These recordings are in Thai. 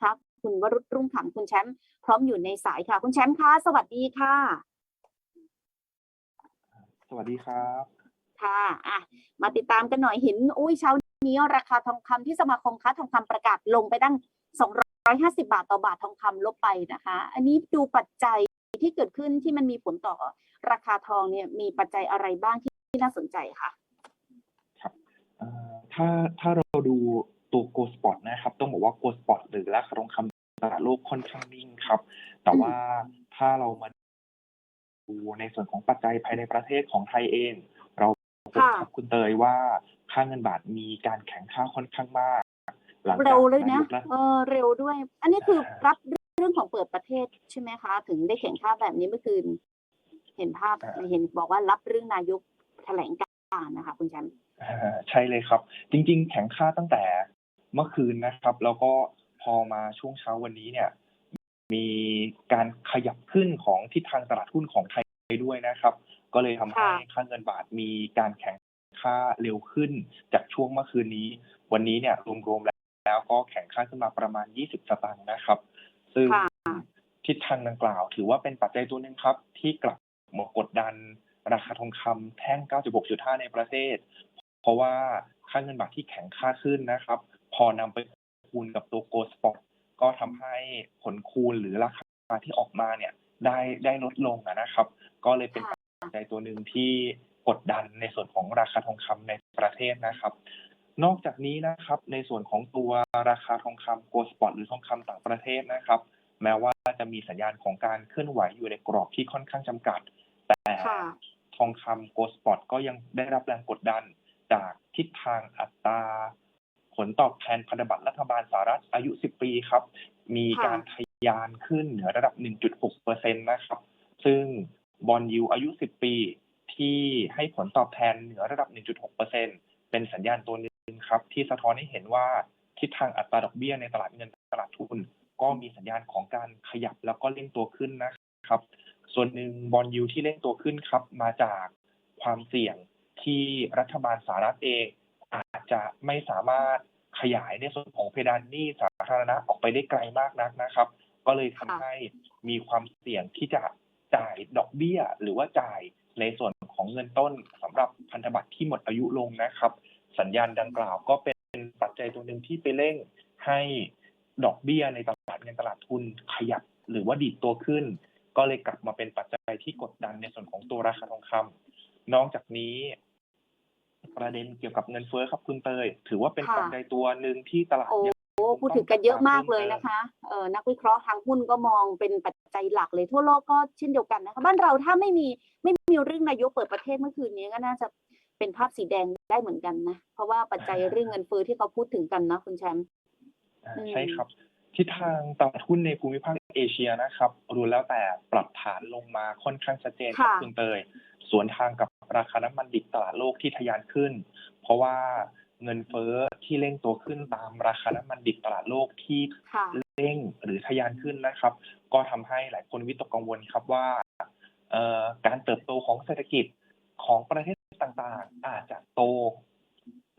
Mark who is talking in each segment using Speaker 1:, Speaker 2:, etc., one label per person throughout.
Speaker 1: นะคะ คุณวรุษรุ่งขังคุณแชมป์พร้อมอยู่ในสายค่ะ คุณแชมป์คะสวัสดีค่ะ
Speaker 2: สวัสดีครับ
Speaker 1: ค่ะอะมาติดตามกันหน่อยเห็นอุ้ยเช้านี้ราคาทองคำที่สมาคมค้าทองคำประกาศลงไปตั้ง250 บาทต่อบาททองคำลบไปนะคะ อันนี้ดูปัจจัยที่เกิดขึ้นที่มันมีผลต่อราคาทองเนี่ยมีปัจจัยอะไรบ้างที่ที่น่าสนใจค่ะ
Speaker 2: เอ่อถ้าถ้าเราดู ตัวโกลสปอตนะครับ ต้องบอกว่าโกลสปอตหรือราคาทองคำตลาดโลกค่อนข้างนิ่งครับ แต่ว่าถ้าเรามาดูในส่วนของปัจจัยภายในประเทศของไทยเอง เราพบ
Speaker 1: ค่ะ
Speaker 2: ครับคุณเตยว่าค่าเงินบาทมีการแข็งค่าค่อนข้างมากหลังจาก
Speaker 1: เร็วเลยนะา
Speaker 2: ยกรัฐ
Speaker 1: เออเร็วด้วย อันนี้คือรับเรื่องของเปิดประเทศใช่ไหมคะ ถึงได้แข่งค่าแบบนี้เมื่อคืน เห็นภาพเห็นบอกว่ารับเรื่องนายกแถลงการณ์นะคะคุณแชมป์
Speaker 2: อ่าใช่เลยครับ จริง ๆ แข็งค่าตั้งแต่ เมื่อคืนนะครับ แล้วก็พอมาช่วงเช้าวันนี้เนี่ย มีการขยับขึ้นของทิศทางตลาดหุ้นของไทยด้วยนะครับ ก็เลยทำให้ค่าเงินบาทมีการแข็งค่าเร็วขึ้นจากช่วงเมื่อคืนนี้ วันนี้เนี่ยรวมๆแล้วก็แข็งค่าขึ้นมาประมาณ 20 สตางค์นะครับ ซึ่ง
Speaker 1: ค่ะ
Speaker 2: ทิศทางดังกล่าว ถือว่าเป็นปัจจัยตัวหนึ่งครับ ที่กลับมากดดันราคาทองคำแท่ง 96.5 ในประเทศ เพราะว่าค่าเงินบาทที่แข็งค่าขึ้นนะครับ พอนำไปคูณกับตัวโกลสปอตก็ทำให้ผลคูณหรือราคาที่ออกมาเนี่ยได้ได้ลดลงอะนะครับ ก็เลยเป็น
Speaker 1: ค่ะ
Speaker 2: ปัจจัยตัวหนึ่งที่กดดันในส่วนของราคาทองคำในประเทศนะครับ นอกจากนี้นะครับในส่วนของตัวราคาทองคำโกลสปอตหรือทองคำต่างประเทศนะครับ แม้ว่าจะมีสัญญาณของการเคลื่อนไหวอยู่ในกรอบที่ค่อนข้างจำกัด แต่
Speaker 1: ค่ะ
Speaker 2: ทองคำโกลสปอตก็ยังได้รับแรงกดดันจากทิศทางอัตราผ ลตอบแทนพันธบัตรรัฐบาลสหรัฐอายุ 10 ปีครับ มีการทะยานขึ้นเหนือระดับ 1.6เปอร์เซ็นต์นะครับ ซึ่งบอลยูอายุ 10 ปี ที่ให้ผลตอบแทนเหนือระดับ 1.6เปอร์เซ็นต์เป็นสัญญาณตัวหนึ่งครับ ที่สะท้อนให้เห็นว่าทิศทางอัตราดอกเบี้ยในตลาดเงินตลาดทุน ก็มีสัญญาณของการขยับแล้วก็เร่งตัวขึ้นนะครับ ส่วนหนึ่งบอลยูที่เร่งตัวขึ้นครับ มาจากความเสี่ยงที่รัฐบาลสหรัฐเองอาจจะไม่สามารถ ขยายในส่วนของเพดานหนี้สาธารณะออกไปได้ไกลมากนักนะครับ ก็เลยทำ
Speaker 1: ค่ะ
Speaker 2: ให้มีความเสี่ยงที่จะจ่ายดอกเบี้ย หรือว่าจ่ายในส่วนของเงินต้นสำหรับพันธบัตรที่หมดอายุลงนะครับ สัญญาณดังกล่าวก็เป็นปัจจัยตัวหนึ่งที่ไปเร่งให้ดอกเบี้ยในตลาดเงินตลาดทุนขยับหรือว่าดีดตัวขึ้น ก็เลยกลับมาเป็นปัจจัยที่กดดันในส่วนของตัวราคาทองคำนอกจากนี้ ประเด็นเกี่ยวกับเงินเฟ้อครับคุณเตย ถือว่าเป็น
Speaker 1: ค่ะ
Speaker 2: ปัจจัยตัวหนึ่งที่ตลาด
Speaker 1: โอ้
Speaker 2: ยัง
Speaker 1: โอ้พูดถึงกันเยอะมากเลยนะคะเออนักวิเคราะห์ทางหุ้นก็มองเป็นปัจจัยหลักเลยทั่วโลกก็เช่นเดียวกันนะคะบ้านเราถ้าไม่มีไม่มีเรื่องนายกเปิดประเทศเมื่อคืนนี้ก็น่าจะเป็นภาพสีแดงได้เหมือนกันนะ เพราะว่าปัจจัยเรื่องเงินเฟ้อที่เขาพูดถึงกันนะคุณแชมป์
Speaker 2: อ่า
Speaker 1: อืม
Speaker 2: ใช่ครับทิศทางตลาดหุ้นในภูมิภาคเอเชียนะครับรู้แล้วแต่ปรับฐานลงมาค่อนข้างชัดเจนครับ
Speaker 1: ค่ะ
Speaker 2: คุณเตย สวนทางกับ ราคาน้ำมันดิบตลาดโลกที่ทะยานขึ้น เพราะว่าเงินเฟ้อที่เร่งตัวขึ้นตามราคาน้ำมันดิบตลาดโลกที่
Speaker 1: ค่ะ
Speaker 2: เร่งหรือทะยานขึ้นนะครับ ก็ทำให้หลายคนวิตกกังวลครับว่าเอ่อการเติบโตของเศรษฐกิจของประเทศต่างๆ อาจจะโต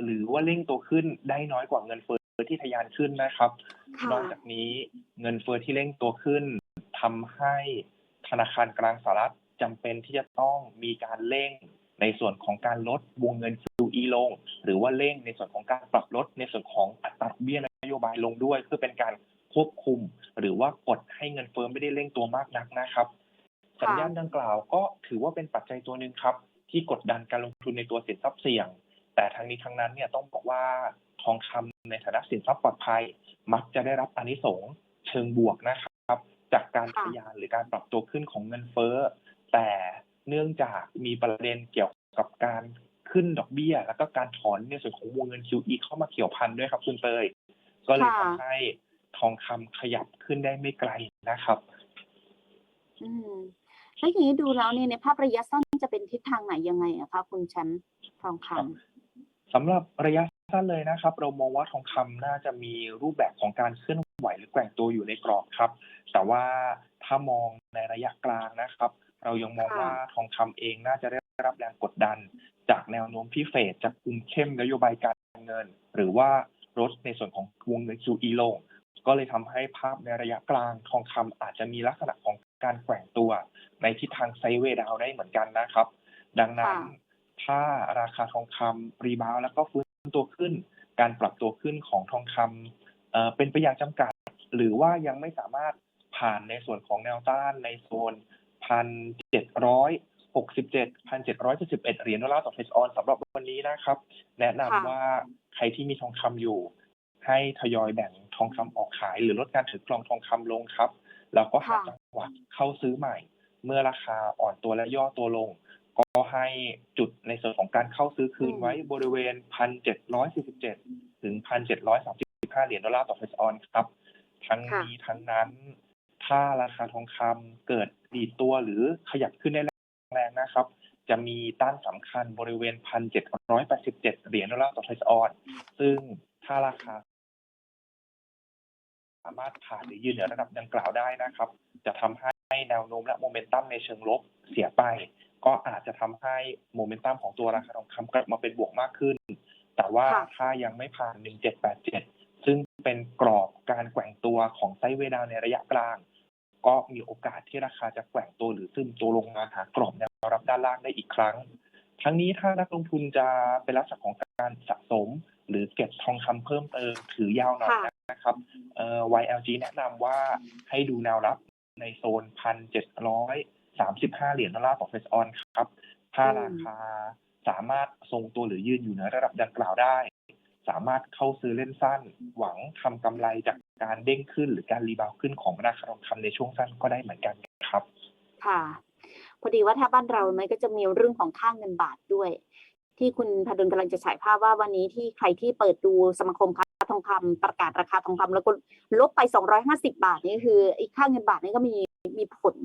Speaker 2: หรือว่าเร่งตัวขึ้นได้น้อยกว่าเงินเฟ้อที่ทะยานขึ้นนะครับ
Speaker 1: ค่ะ
Speaker 2: นอกจากนี้เงินเฟ้อที่เร่งตัวขึ้นทำให้ธนาคารกลางสหรัฐจำเป็นที่จะต้องมีการเร่ง ในส่วนของการลดวงเงิน QE ลง หรือว่าเร่งในส่วนของการปรับลดในส่วนของอัตราดอกเบี้ยนโยบายลงด้วย เพื่อเป็นการควบคุม หรือว่ากดให้เงินเฟ้อไม่ได้เร่งตัวมากนักนะครับ สัญญาณดังกล่าวก็ถือว่าเป็นปัจจัยตัวหนึ่งครับ ที่กดดันการลงทุนในตัวสินทรัพย์เสี่ยง แต่ทั้งนี้ทั้งนั้นเนี่ยต้องบอกว่าทองคำในฐานะสินทรัพย์ปลอดภัย มักจะได้รับอานิสงส์เชิงบวกนะครับ จากการ
Speaker 1: ค่ะ
Speaker 2: ทะยานหรือการปรับตัวขึ้นของเงินเฟ้อ แต่เนื่องจากมีประเด็นเกี่ยว กับการขึ้นดอกเบี้ย แล้วก็การถอนในส่วนของวงเงิน QE เข้ามาเกี่ยวพันด้วยครับคุณเตย ก็เลย
Speaker 1: ค่ะ
Speaker 2: ทำให้ทองคำขยับขึ้นได้ไม่ไกลนะครับ
Speaker 1: อืมแล้วอย่างนี้ดูแล้วเนี่ยในภาพระยะสั้นจะเป็นทิศทางไหนยังไงอะคะคุณแชมป์ทองคำ
Speaker 2: สำหรับระยะสั้นเลยนะครับ เรามองว่าทองคำน่าจะมีรูปแบบของการเคลื่อนไหวหรือแกว่งตัวอยู่ในกรอบครับ แต่ว่าถ้ามองในระยะกลางนะครับ เรายังมอง
Speaker 1: ค่ะ
Speaker 2: ว่าทองคำเองน่าจะได้ รับแรงกดดัน จากแนวโน้มที่เฟดจะคุมเข้มนโยบายการเงิน หรือว่าลดในส่วนของวงเงิน QE ลง ก็เลยทำให้ภาพในระยะกลางทองคำอาจจะมีลักษณะของการแกว่งตัว ในทิศทางไซด์เวย์ดาวน์ได้เหมือนกันนะครับ ดังนั้น
Speaker 1: ค่ะ
Speaker 2: ถ้าราคาทองคำรีบาวด์แล้วก็ฟื้นตัวขึ้น การปรับตัวขึ้นของทองคำเอ่อเป็นไปอย่างจำกัด หรือว่ายังไม่สามารถผ่านในส่วนของแนวต้านในโซนพันเจ็ดร้อย หกสิบเจ็ดพันเจ็ดร้อยเจ็ดสิบเอ็ดเหรียญดอลลาร์ต่อเฟสออนสำหรับวันนี้นะครับ แนะนำ
Speaker 1: ค่ะ
Speaker 2: ว่าใครที่มีทองคำอยู่ ให้ทยอยแบ่งทองคำออกขาย หรือลดการถือครองทองคำลงครับ แล้วก็หา
Speaker 1: ค่ะ
Speaker 2: จังหวะเข้าซื้อใหม่ เมื่อราคาอ่อนตัวและย่อตัวลง ก็ให้จุดในส่วนของการเข้าซื้อคืน
Speaker 1: อืม
Speaker 2: ไว้บริเวณพันเจ็ดร้อยสี่สิบเจ็ดถึงพันเจ็ดร้อยสามสิบห้าเหรียญดอลลาร์ต่อเฟสออนครับ ทั้งนี้ทั้งนั้น ถ้าราคาทองคำเกิดดีดตัวหรือขยับขึ้นได้ แรงนะครับ จะมีต้านสำคัญบริเวณพันเจ็ดร้อยแปดสิบเจ็ดเหรียญดอลลาร์ต่อเฟสออนซึ่งถ้าราคา สามารถผ่านหรือยืนเหนือระดับดังกล่าวได้นะครับ จะทำให้แนวโน้มและโมเมนตัมในเชิงลบเสียไป ก็อาจจะทำให้โมเมนตัมของตัวราคาทองคำกลับมาเป็นบวกมากขึ้น แต่ว่า
Speaker 1: ค่ะ
Speaker 2: ถ้ายังไม่ผ่าน 1787 ซึ่งเป็นกรอบการแกว่งตัวของไซด์เวย์ดาวน์ในระยะกลาง ก็มีโอกาสที่ราคาจะแกว่งตัวหรือซึมตัวลงมาหากรอบแนวรับด้านล่างได้อีกครั้ง ทั้งนี้ถ้านักลงทุนจะเป็นลักษณะของการสะสม หรือเก็บทองคำเพิ่มเติมถือยาวหน่อยนะครับเอ่อ YLG แนะนำว่าให้ดูแนวรับในโซนพันเจ็ดร้อยสามสิบห้าเหรียญดอลลาร์ต่อเฟสออนครับ ถ้าราคาสามารถทรงตัวหรือยืนอยู่ในระดับดังกล่าวได้ สามารถเข้าซื้อเล่นสั้น หวังทำกำไรจากการเด้งขึ้นหรือการรีบาวขึ้นของราคาทองคำในช่วงสั้นก็ได้เหมือนกันครับ
Speaker 1: ค่ะ พอดีว่าถ้าบ้านเรามันก็จะมีเรื่องของค่างเงินบาทด้วย ที่คุณพดลกำลังจะฉายภาพว่าวันนี้ที่ใครที่เปิดดูสมาคมค้าทองคำประกาศราคาทองคำแล้วก็ลบไป 250 บาทนี่คือไอ้ค่างเงินบาทนี่ก็มีมีผล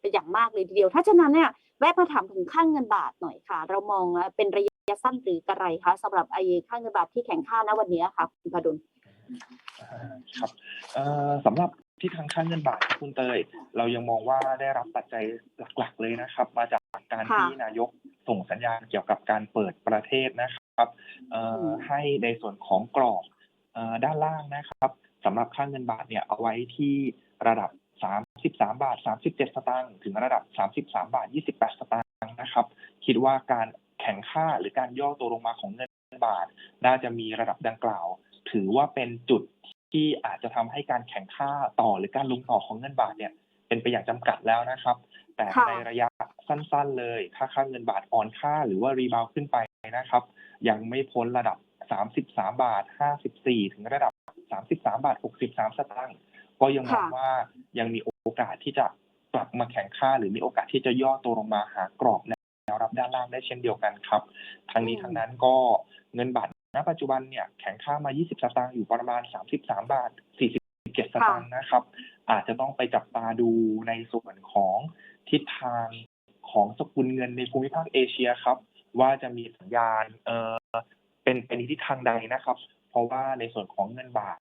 Speaker 1: เป็นอย่างมากเลยทีเดียว ถ้าฉะนั้นเนี่ยแวะมาถามถึงค่างเงินบาทหน่อยค่ะ เรามองเป็นระยะ สั้นหรือกระไรคะสำหรับไอ้ค่างเงินบาทที่แข็งค่าณวันนี้ค่ะคุณพดล
Speaker 2: อ่าครับเอ่อสำหรับที่ทางค่าเงินบาทครับคุณเตย เรายังมองว่าได้รับปัจจัยหลัก ๆ เลยนะครับ มาจากการ
Speaker 1: ค่ะ
Speaker 2: ที่นายกส่งสัญญาณเกี่ยวกับการเปิดประเทศนะครับเอ่ออ
Speaker 1: ม
Speaker 2: ให้ในส่วนของกรอบเอ่อด้านล่างนะครับสำหรับค่าเงินบาทเนี่ยเอาไว้ที่ระดับ 33 บาท 37 สตางค์ถึงระดับ 33 บาท 28 สตางค์นะครับ คิดว่าการแข่งค่าหรือการย่อตัวลงมาของเงินบาท น่าจะมีระดับดังกล่าว ถือว่าเป็นจุดที่อาจจะทำให้การแข่งค่าต่อหรือการลงต่อของเงินบาทเนี่ย เป็นไปอย่างจำกัดแล้วนะครับ แต่
Speaker 1: ค่ะ
Speaker 2: ในระยะสั้นๆเลย ถ้าค่าเงินบาทอ่อนค่าหรือว่ารีบาวขึ้นไปนะครับ ยังไม่พ้นระดับ 33 บาท 54 ถึงระดับ 33 บาท 63 สตางค์ก็ยังมอง
Speaker 1: ค่ะ
Speaker 2: ว่ายังมีโอกาสที่จะกลับมาแข่งค่าหรือมีโอกาสที่จะย่อตัวลงมาหากรอบ แนวรับด้านล่างได้เช่นเดียวกันครับ ทั้งนี้
Speaker 1: อืม
Speaker 2: ทั้งนั้นก็เงินบาทณปัจจุบันเนี่ยแข็งค่ามา 20 สตางค์อยู่ประมาณ 33 บาท 47 สตางค์นะครับ อาจจะต้องไปจับตาดูในส่วนของทิศทางของสกุลเงินในภูมิภาคเอเชียครับ ว่าจะมีสัญญาณเอ่อเป็นเป็นทิศทางใดนะครับ เพราะว่าในส่วนของเงินบาท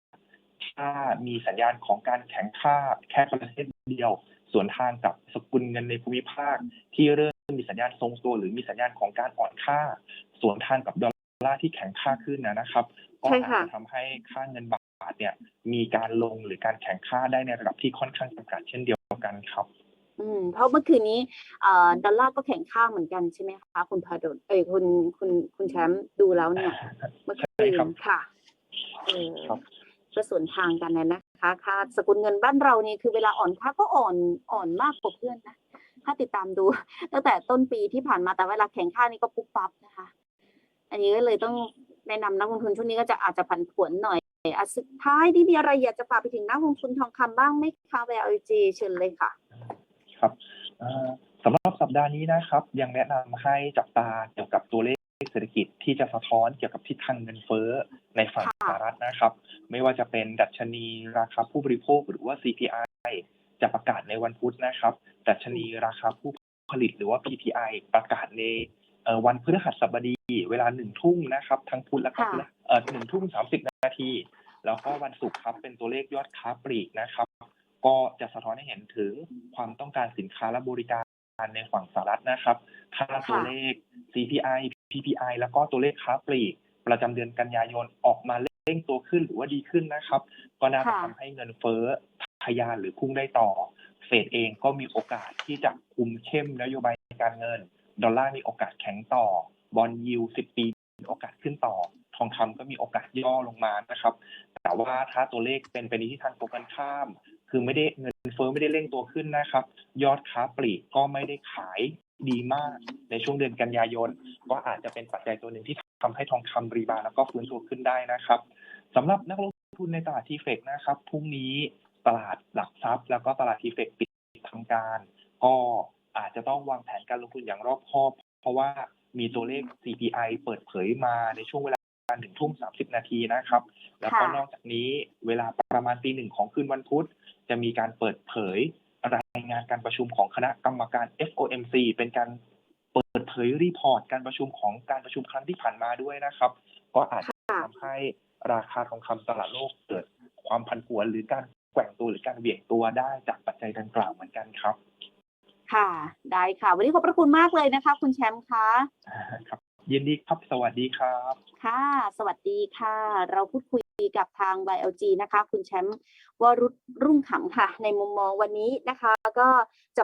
Speaker 2: ถ้ามีสัญญาณของการแข็งค่าแค่ประเทศเดียว ส่วนทางกับสกุลเงินในภูมิภาคที่เริ่ม มีสัญญาณทรงตัวหรือมีสัญญาณของการอ่อนค่าส่วนทางกับดอลลาร์ที่แข็งค่าขึ้นนะนะครับ ก็
Speaker 1: ใช่
Speaker 2: อาจ
Speaker 1: ค่ะ
Speaker 2: จะทำให้ค่าเงินบาทเนี่ย มีการลงหรือการแข่งค่าได้ในระดับที่ค่อนข้างจำกัดเช่นเดียวกันครับ
Speaker 1: อืมเพราะเมื่อคืนนี้เอ่อดอลลาร์ก็แข็งค่าเหมือนกันใช่ไหมคะคุณพาดลเอ้ยคุณคุณคุณแชมป์ดูแล้วเนี่ยเมื่อ
Speaker 2: ใช่
Speaker 1: คืน
Speaker 2: ครับ
Speaker 1: ค่ะเออ
Speaker 2: ครับ
Speaker 1: ก็ส่วนทางกันนะนะคะค่าสกุลเงินบ้านเรานี่คือเวลาอ่อนค่าก็อ่อนอ่อนมากกว่าเพื่อนนะ ถ้าติดตามดู ตั้งแต่ต้นปีที่ผ่านมาแต่เวลาแข่งค่านี่ก็ปุ๊บปั๊บนะคะ อันนี้ก็เลยต้องแนะนำนักลงทุนช่วงนี้ก็จะอาจจะผันผวนหน่อยอะสุดท้ายที่มีอะไรอยากจะฝากไปถึงนักลงทุนทองคำบ้างไหมคะ VLG เชิญเลยค่ะ
Speaker 2: ครับเอ่อสำหรับสัปดาห์นี้นะครับ ยังแนะนำให้จับตาเกี่ยวกับตัวเลขเศรษฐกิจที่จะสะท้อนเกี่ยวกับทิศทางเงินเฟ้อในฝั่ง
Speaker 1: ค่ะ
Speaker 2: สหรัฐนะครับ ไม่ว่าจะเป็นดัชนีราคาผู้บริโภคหรือว่า CPI จะประกาศในวันพุธนะครับดัชนีราคาผู้ผลิตหรือว่า PPI ประกาศในเอ่อวันพฤหัสบดีเวลาหนึ่งทุ่มนะครับ ทั้งพุธและก็
Speaker 1: ค่ะ
Speaker 2: พฤหัสเอ่อหนึ่งทุ่มสามสิบนาที แล้วก็วันศุกร์ครับเป็นตัวเลขยอดค้าปลีกนะครับ ก็จะสะท้อนให้เห็นถึงความต้องการสินค้าและบริการในฝั่งสหรัฐนะครับถ้าตัวเลข CPI PPI แล้วก็ตัวเลขค้าปลีก ประจำเดือนกันยายนออกมาเลเร่งตัวขึ้นหรือว่าดีขึ้นนะครับ ก็น่าจะ
Speaker 1: ค่ะ
Speaker 2: ทำให้เงินเฟ้อ ทะยานหรือพุ่งได้ต่อ เฟดเองก็มีโอกาสที่จะคุมเข้มนโยบายการเงิน ดอลลาร์มีโอกาสแข็งต่อ บอลยิว10ปีมีโอกาสขึ้นต่อ ทองคำก็มีโอกาสย่อลงมานะครับ แต่ว่าถ้าตัวเลขเป็นไปในทิศทางตรงกันข้าม คือไม่ได้เงินเฟ้อไม่ได้เร่งตัวขึ้นนะครับ ยอดค้าปลีกก็ไม่ได้ขายดีมากในช่วงเดือนกันยายน ก็อาจจะเป็นปัจจัยตัวหนึ่งที่ทำให้ทองคำรีบาแล้วก็ฟื้นตัวขึ้นได้นะครับสำหรับนักลงทุนในตลาดทีเฟกนะครับพรุ่งนี้ ตลาดหลักทรัพย์ แล้วก็ตลาดทีเฟกปิดทำการ ก็อาจจะต้องวางแผนการลงทุนอย่างรอบคอบ เพราะว่ามีตัวเลข CPI เปิดเผยมาในช่วงเวลาหนึ่งทุ่มสามสิบนาทีนะครับ แล้วก็นอกจากนี้เวลาประมาณตีหนึ่งของคืนวันพุธ จะมีการเปิดเผยรายงานการประชุมของคณะกรรมการ FOMC เป็นการเปิดเผยรีพอร์ตการประชุมของการประชุมครั้งที่ผ่านมาด้วยนะครับ ก็อาจจะ
Speaker 1: ค่ะ
Speaker 2: ทำให้ราคาทองคำตลาดโลกเกิดความผันผวนหรือการ แกว่งตัวหรือการเบี่ยงตัวได้จากปัจจัยดังกล่าวเหมือนกันครับ
Speaker 1: ค่ะ ได้ค่ะ วันนี้ขอบพระคุณมากเลยนะคะ คุณแชมป์คะ
Speaker 2: ครับยินดีครับ สวัสดีครับ
Speaker 1: ค่ะ สวัสดีค่ะ เราพูดคุยกับทาง YLG นะคะ คุณแชมป์วรุษรุ่งขำค่ะ ในมุมมองวันนี้นะคะ ก็จับ